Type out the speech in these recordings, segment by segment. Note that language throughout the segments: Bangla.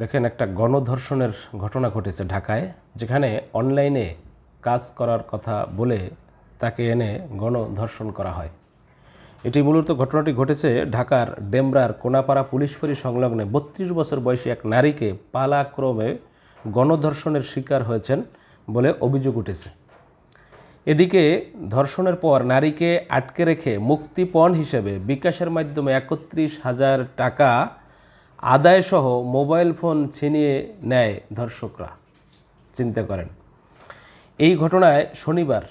দেখেন একটা গণধর্ষণের ঘটনা ঘটেছে ঢাকায়, যেখানে অনলাইনে কাজ করার কথা বলে তাকে এনে গণধর্ষণ করা হয়। এটি মূলত ঘটনাটি ঘটেছে ঢাকার ডেমরার কোনাপাড়া পুলিশ ফাঁড়ি সংলগ্নে বত্রিশ বছর বয়সী এক নারীকে পালাক্রমে গণধর্ষণের শিকার হয়েছেন বলে অভিযোগ উঠেছে। এদিকে ধর্ষণের পর নারীকে আটকে রেখে মুক্তিপণ হিসেবে বিকাশের মাধ্যমে একত্রিশ হাজার টাকা আদায়সহ মোবাইল ফোন ছিনিয়ে নেয় ধর্ষকরা। চিন্তা করেন। এই ঘটনায় শনিবার,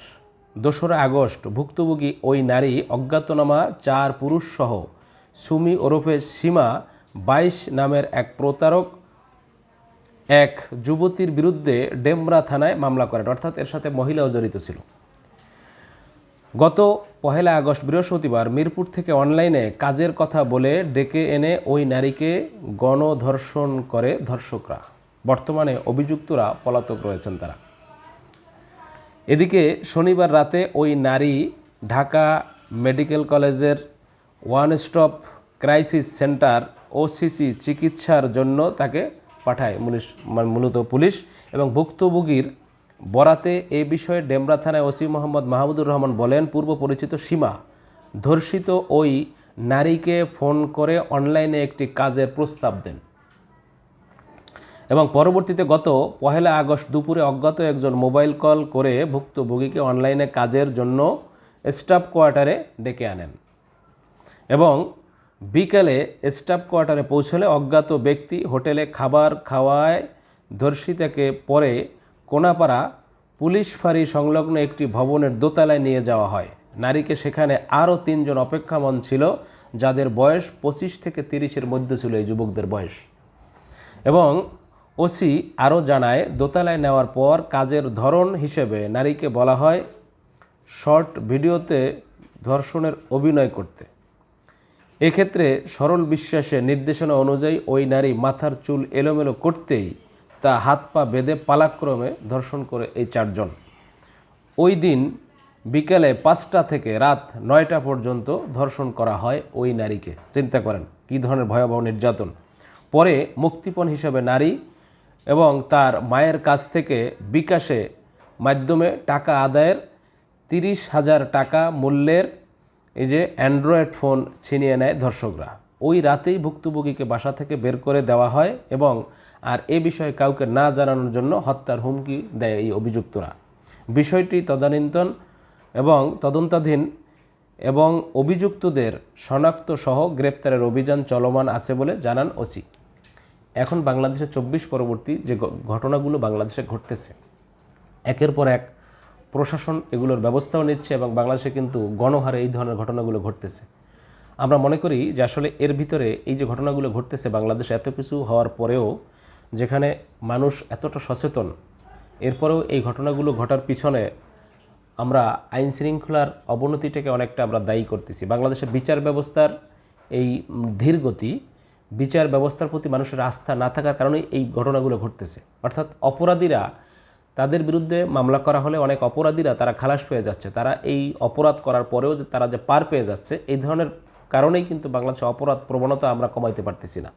দোসরা আগস্ট ভুক্তভোগী ওই নারী অজ্ঞাতনামা, চার পুরুষসহ সুমি ওরফে সীমা, বাইশ নামের এক প্রতারক, এক যুবতীর বিরুদ্ধে ডেমরা থানায় মামলা করেন। অর্থাৎ এর সাথে মহিলাও জড়িত ছিল। গত পহেলা আগস্ট বৃহস্পতিবার মিরপুর থেকে অনলাইনে কাজের কথা বলে ডেকে এনে ওই নারীকে গণধর্ষণ করে ধর্ষকরা। বর্তমানে অভিযুক্তরা পলাতক রয়েছেন তারা। এদিকে শনিবার রাতে ওই নারী ঢাকা মেডিকেল কলেজের one stop crisis centre OCC চিকিৎসার জন্য তাকে পাঠায় মানে মূলত পুলিশ এবং ভুক্তভোগীর বরাতে এই বিষয়ে ডেমরা থানায় ওসি মোহাম্মদ মাহমুদুর রহমান বলেন, পূর্ব পরিচিত সীমা, ধর্ষিত ওই নারীকে ফোন করে অনলাইনে একটি কাজের প্রস্তাব দেন। এবং পরবর্তীতে গত পহেলা আগস্ট দুপুরে অজ্ঞাত একজন মোবাইল কল করে ভুক্তভোগীকে অনলাইনে কাজের জন্য স্টাফ কোয়ার্টারে ডেকে আনেন। এবং বিকেলে স্টাফ কোয়ার্টারে পৌঁছলে অজ্ঞাত ব্যক্তি হোটেলে খাবার খাওয়ায় ধর্ষিতাকে পরে কোনাপাড়া পুলিশ ফাঁড়ি সংলগ্ন একটি ভবনের দোতলায় নিয়ে যাওয়া হয়। নারীকে সেখানে আরও তিনজন অপেক্ষামন ছিল, যাদের বয়স পঁচিশ থেকে তিরিশের মধ্যে ছিল এই যুবকদের বয়স। এবং ওসি আরও জানায়, দোতলায় নেওয়ার পর কাজের ধরন হিসেবে নারীকে বলা হয় শর্ট ভিডিওতে ধর্ষণের অভিনয় করতে। এক্ষেত্রে সরল বিশ্বাসের নির্দেশনা অনুযায়ী ওই নারী মাথার চুল এলোমেলো করতেই তা হাত পা বেঁধে পালাক্রমে ধর্ষণ করে এই চারজন। ওই দিন বিকেলে পাঁচটা থেকে রাত নয়টা পর্যন্ত ধর্ষণ করা হয় ওই নারীকে। চিন্তা করেন, কী ধরনের ভয়াবহ নির্যাতন। পরে মুক্তিপণ হিসেবে নারী এবং তার মায়ের কাছ থেকে বিকাশে মাধ্যমে টাকা আদায়ের তিরিশ হাজার টাকা মূল্যের এই যে অ্যান্ড্রয়েড ফোন ছিনিয়ে নেয় ধর্ষকরা। ওই রাতেই ভুক্তভোগীকে বাসা থেকে বের করে দেওয়া হয় এবং আর এ বিষয়ে কাউকে না জানানোর জন্য হত্যার হুমকি দেয় এই অভিযুক্তরা। বিষয়টি তদানীন্তন এবং তদন্তাধীন এবং অভিযুক্তদের শনাক্ত সহ গ্রেপ্তারের অভিযান চলমান আছে বলে জানান ওসি। এখন বাংলাদেশে চব্বিশ পরবর্তী যে ঘটনাগুলো বাংলাদেশে ঘটতেছে, একের পর এক প্রশাসন এগুলোর ব্যবস্থাও নিচ্ছে এবং বাংলাদেশে কিন্তু গণহারে এই ধরনের ঘটনাগুলো ঘটতেছে। আমরা মনে করি যে আসলে এর ভিতরে এই যে ঘটনাগুলো ঘটতেছে বাংলাদেশে এত কিছু হওয়ার পরেও যেখানে মানুষ এতটা সচেতন, এরপরেও এই ঘটনাগুলো ঘটার পিছনে আমরা আইন শৃঙ্খলার অবনতিটাকে অনেকটা আমরা দায়ী করতেছি। বাংলাদেশের বিচার ব্যবস্থার এই ধীর গতি, বিচার ব্যবস্থার প্রতি মানুষের আস্থা না থাকার কারণেই এই ঘটনাগুলো ঘটতেছে। অর্থাৎ অপরাধীরা, তাদের বিরুদ্ধে মামলা করা হলে অনেক অপরাধীরা তারা খালাস পেয়ে যাচ্ছে। তারা এই অপরাধ করার পরেও যে তারা যে পার পেয়ে যাচ্ছে, এই ধরনের কারণেই কিন্তু বাংলাদেশে অপরাধ প্রবণতা আমরা কমাইতে পারতেছি না।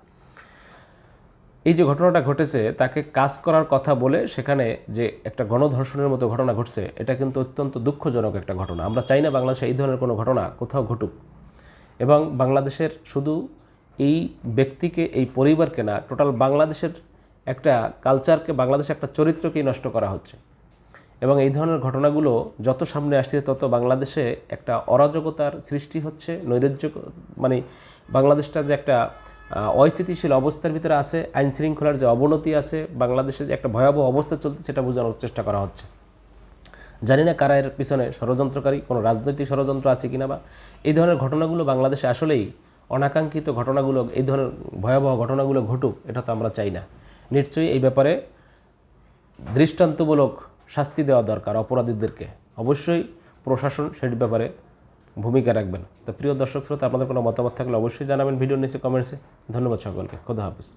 এই যে ঘটনাটা ঘটেছে, তাকে কাজ করার কথা বলে সেখানে যে একটা গণধর্ষণের মতো ঘটনা ঘটছে, এটা কিন্তু অত্যন্ত দুঃখজনক একটা ঘটনা। আমরা চাই না বাংলাদেশে এই ধরনের কোনো ঘটনা কোথাও ঘটুক। এবং বাংলাদেশের শুধু এই ব্যক্তিকে, এই পরিবারকে না, টোটাল বাংলাদেশের একটা কালচারকে বাংলাদেশের একটা চরিত্রকেই নষ্ট করা হচ্ছে। এবং এই ধরনের ঘটনাগুলো যত সামনে আসছে, তত বাংলাদেশে একটা অরাজকতার সৃষ্টি হচ্ছে, নৈরাজ্য মানে বাংলাদেশটা যে একটা অস্থিতিশীল অবস্থার ভিতরে আছে আইন শৃঙ্খলার যে অবনতি আছে, বাংলাদেশে যে একটা ভয়াবহ অবস্থা চলছে, সেটা বোঝানোর চেষ্টা করা হচ্ছে। জানি না কারা এর পিছনে ষড়যন্ত্রকারী, কোনো রাজনৈতিক ষড়যন্ত্র আছে কিনা বা এই ধরনের ঘটনাগুলো বাংলাদেশে আসলেই অনাকাঙ্ক্ষিত ঘটনাগুলো, এই ধরনের ভয়াবহ ঘটনাগুলো ঘটুক, এটা তো আমরা চাই না। নিশ্চয়ই এই ব্যাপারে দৃষ্টান্তমূলক শাস্তি দেওয়া দরকার অপরাধীদেরকে। অবশ্যই প্রশাসন সেটির ব্যাপারে ভূমিকা রাখবেন। তো প্রিয় দর্শক শ্রোতা, আপনাদের কোনো মতামত থাকলে অবশ্যই জানাবেন ভিডিওর নিচে কমেন্টসে ধন্যবাদ সকলকে। খোদা হাফিজ।